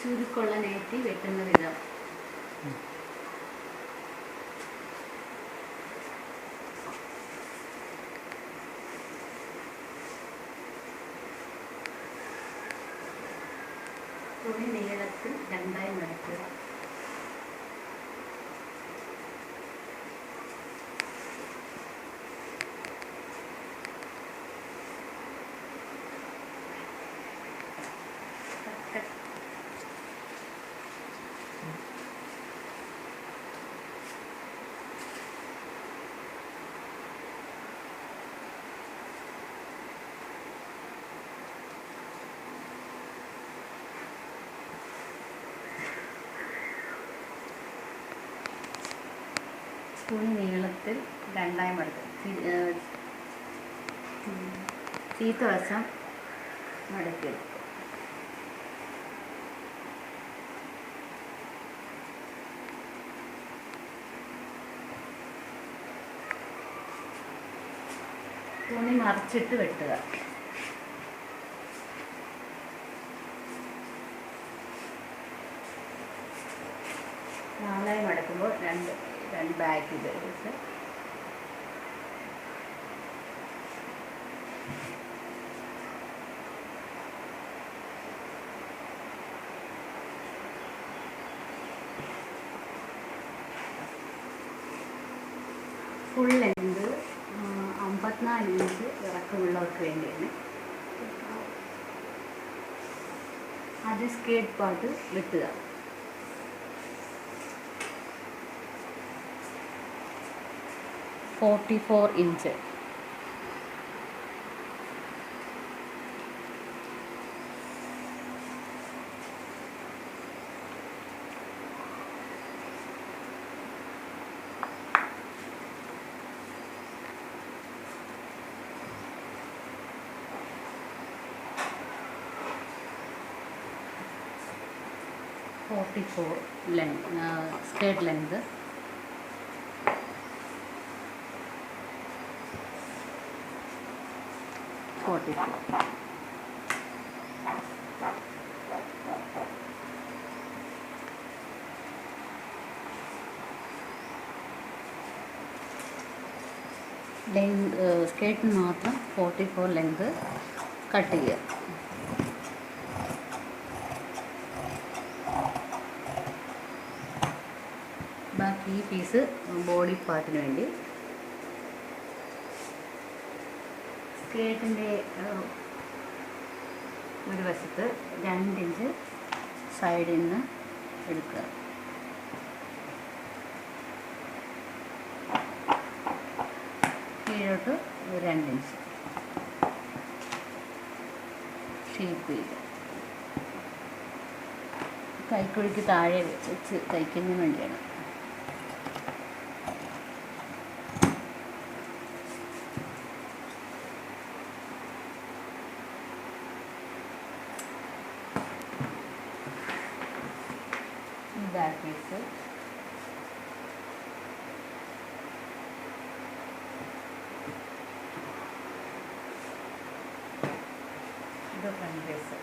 ചുരുക്കുള്ള നെറ്റി വെട്ടുന്ന വിധം തുണി നീളത്തിൽ രണ്ടായി നടക്കുക സ്പൂൺ നീളത്തിൽ രണ്ടായി മടക്കുക വശം മടക്കി തുണി മറിച്ചിട്ട് വെട്ടുക നാലായി മടക്കുമ്പോൾ രണ്ട് then back is there is a full length അമ്പത്തിനാല് ഇഞ്ച് ഇറക്കമുള്ളവർക്ക് വേണ്ടിയാണ് അത് സ്കേറ്റ് പാട്ട് വിട്ടുതാണ് 44 inch. Length, skirt length forty length സ്കേർട്ടിന് മാത്രം ഫോർട്ടി ഫോർ ലെങ്ത് കട്ട് ചെയ്യുക ബാക്കി ഈ പീസ് ബോഡി പാർട്ടിന് വേണ്ടി സ്കേർട്ടിൻ്റെ ഒരു വശത്ത് രണ്ടിഞ്ച് സൈഡിൽ നിന്ന് എടുക്കുക കീഴോട്ട് രണ്ടിഞ്ച് ഷേപ്പ് ചെയ്ത് കൈക്കുഴിക്ക് താഴെ വെച്ച് തയ്ക്കുന്നതിന് വേണ്ടിയാണ് ബാക്ക് പീസ് ഇത് ഫ്രണ്ട് പീസ്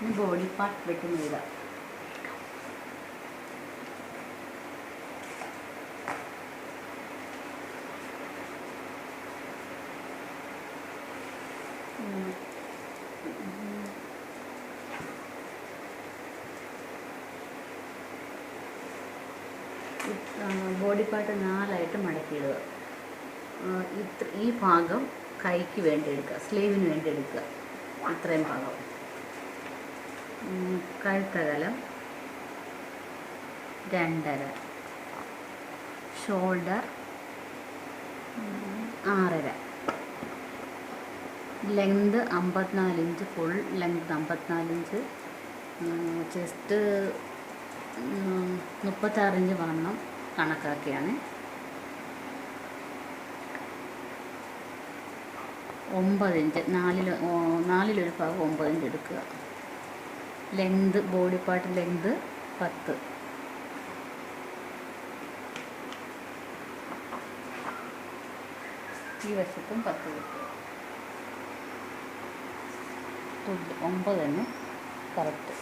ഇനി ബോഡി പാർട്ട് വെക്കുന്നില്ല ചെറുതായിട്ട് നാലായിട്ട് മടക്കിയിടുക ഇത്ര ഈ ഭാഗം കൈക്ക് വേണ്ടി എടുക്കുക സ്ലീവിന് വേണ്ടി എടുക്കുക ഇത്രയും ഭാഗം കഴുത്തകലം രണ്ടര ഷോൾഡർ ആറര ലെങ്ത് അമ്പത്തിനാല് ഇഞ്ച് ഫുൾ ലെങ്ത് അമ്പത്തിനാല് ഇഞ്ച് ചെസ്റ്റ് മുപ്പത്താറിഞ്ച് വണ്ണം കണക്കാക്കിയാണ് ഒമ്പതിഞ്ച് നാലിൽ നാലിലൊരു ഭാഗം ഒമ്പതിഞ്ച് എടുക്കുക ലെങ്ത് ബോഡി പാർട്ട് ലെങ്ത് പത്ത് ഈ വശത്തും പത്ത് കൊടുക്കുക തുല്യ ഒമ്പത് തന്നെ കറക്റ്റ്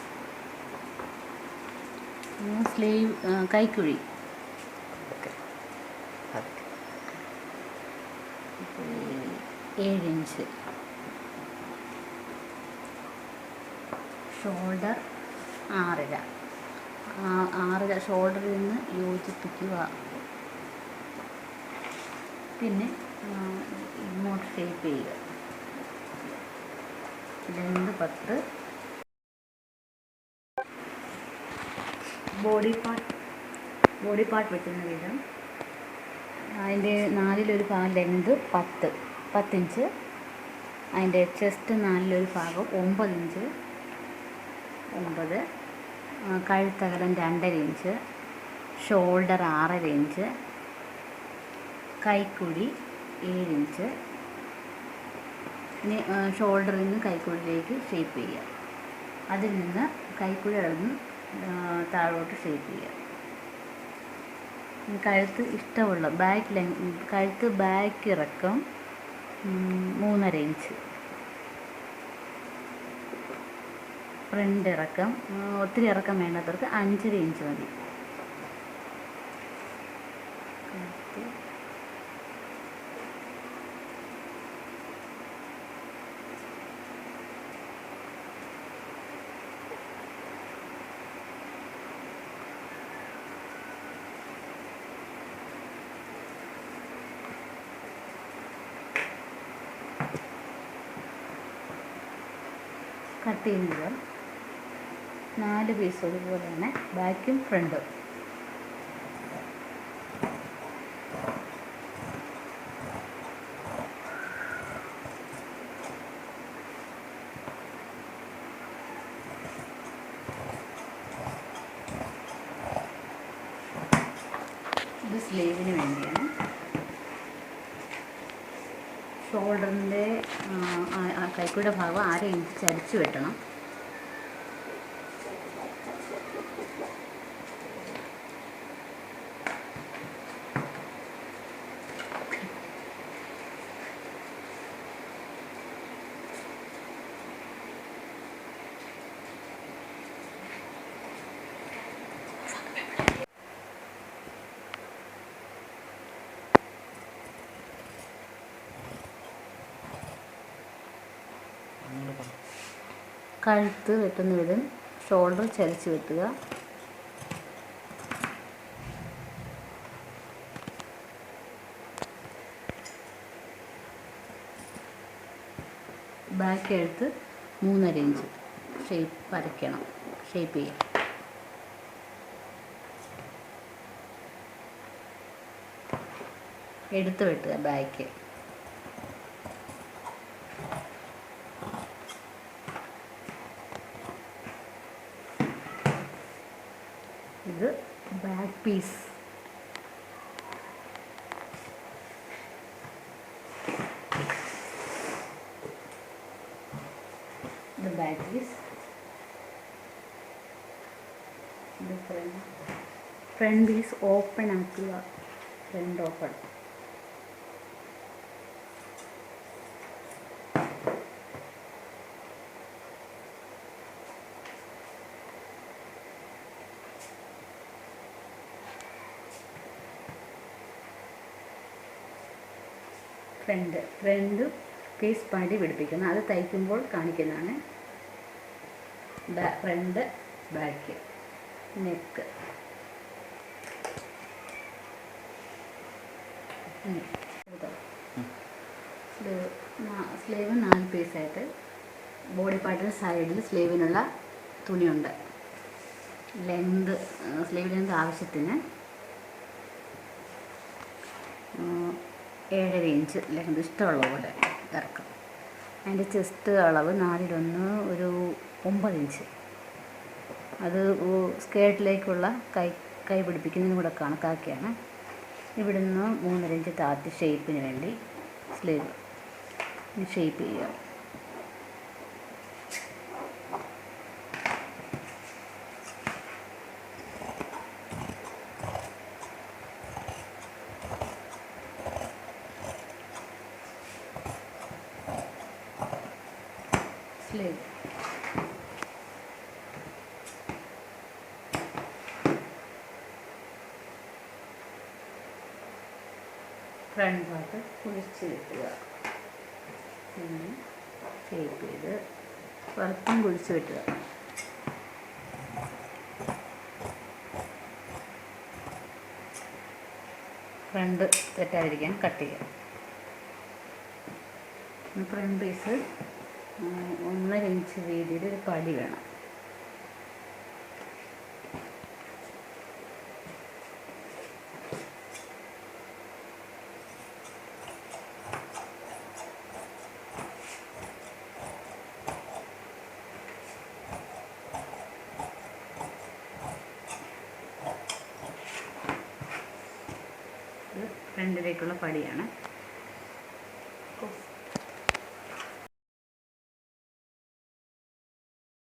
സ്ലീവ് കൈക്കുഴി ഏഴിഞ്ച് ഷോൾഡർ ആറര ആറര ഷോൾഡറിൽ നിന്ന് യോജിപ്പിക്കുക പിന്നെ ഇങ്ങോട്ട് ഷേപ്പ് ചെയ്യുക രണ്ട് പത്ത് ബോഡി പാർട്ട് ബോഡി പാർട്ട് വെട്ടുന്ന വിധം അതിൻ്റെ നാലിലൊരു കാൽ ലെങ്ത് പത്ത് പത്തിഞ്ച് അതിൻ്റെ ചെസ്റ്റ് നാലിലൊരു ഭാഗം ഒമ്പത് ഇഞ്ച് ഒമ്പത് കഴുത്തകലം രണ്ടര ഇഞ്ച് ഷോൾഡർ ആറര ഇഞ്ച് കൈക്കുഴി ഏഴ് ഇഞ്ച് ഇനി ഷോൾഡറിൽ നിന്ന് കൈക്കുഴിയിലേക്ക് ഷേപ്പ് ചെയ്യുക അതിൽ നിന്ന് കൈക്കുഴി അളന്ന് താഴോട്ട് ഷേപ്പ് ചെയ്യുക കഴുത്ത് ഇഷ്ടമുള്ള ബാക്ക് ലെങ് കഴുത്ത് ബാക്ക് ഇറക്കം മൂന്നര ഇഞ്ച് ഫ്രണ്ട് ഇറക്കം ഒത്തിരി ഇറക്കം വേണ്ടാത്തവർക്ക് അഞ്ചര ഇഞ്ച് മതി കട്ട് ചെയ്യുന്നത് നാല് പീസ് ഒരുപോലെയാണ് ബാക്കും ഫ്രണ്ടും ഇത് സ്ലീവിന് വേണ്ടിയാണ് ഷോൾഡറിൻ്റെ കൈക്കൂടെ ഭാഗം ആരെയും ചരിച്ചു വെട്ടണം കഴുത്ത് വെട്ടുന്ന വിധം ഷോൾഡർ ചരിച്ച് വെട്ടുക ബാക്ക് എഴുത്ത് മൂന്നര ഇഞ്ച് ഷേപ്പ് വരയ്ക്കണം ഷേപ്പ് ചെയ്യാം എടുത്ത് വെട്ടുക back the batteries the front front is open ആക്കുക front open front front piece പാടി പിടിപ്പിക്കുന്നു അത് തയ്ക്കുമ്പോൾ കാണിക്കുന്നതാണ് ഫ്രണ്ട് ബാക്ക് നെക്ക് സ്ലീവ് നാല് പീസായിട്ട് ബോഡി പാർട്ടിന് സൈഡിൽ സ്ലീവിനുള്ള തുണിയുണ്ട് ലെങ്ത് സ്ലീവ് ലെങ്ത് ആവശ്യത്തിന് ഏഴര ഇഞ്ച് ലെങ്ത് ഇഷ്ടമുള്ള പോലെ ഇറക്കും അതിൻ്റെ ചെസ്റ്റ് അളവ് നാലിലൊന്ന് ഒരു ഒമ്പത് ഇഞ്ച് അത് സ്കേട്ടിലേക്കുള്ള കൈ കൈ പിടിപ്പിക്കുന്നതിന് കൂടെ കണക്കാക്കിയാണ് ഇവിടുന്ന് മൂന്നര ഇഞ്ച് താത്തി ഷേപ്പിന് വേണ്ടി സ്ലീവ് ഷേപ്പ് ചെയ്യുക slave. ഫ്രണ്ട് ഭാഗത്ത് കുഴിച്ച് വെക്കുക പിന്നെ ടേപ്പ് ചെയ്ത് വറുത്തും കുഴിച്ച് വെട്ടുക ഫ്രണ്ട് തെറ്റാതിരിക്കാൻ കട്ട് ചെയ്യാം ഫ്രണ്ട് പീസ് ഒന്നര ഇഞ്ച് വീതിയിൽ ഒരു പടി വേണം രണ്ടിലേക്കുള്ള പടിയാണ്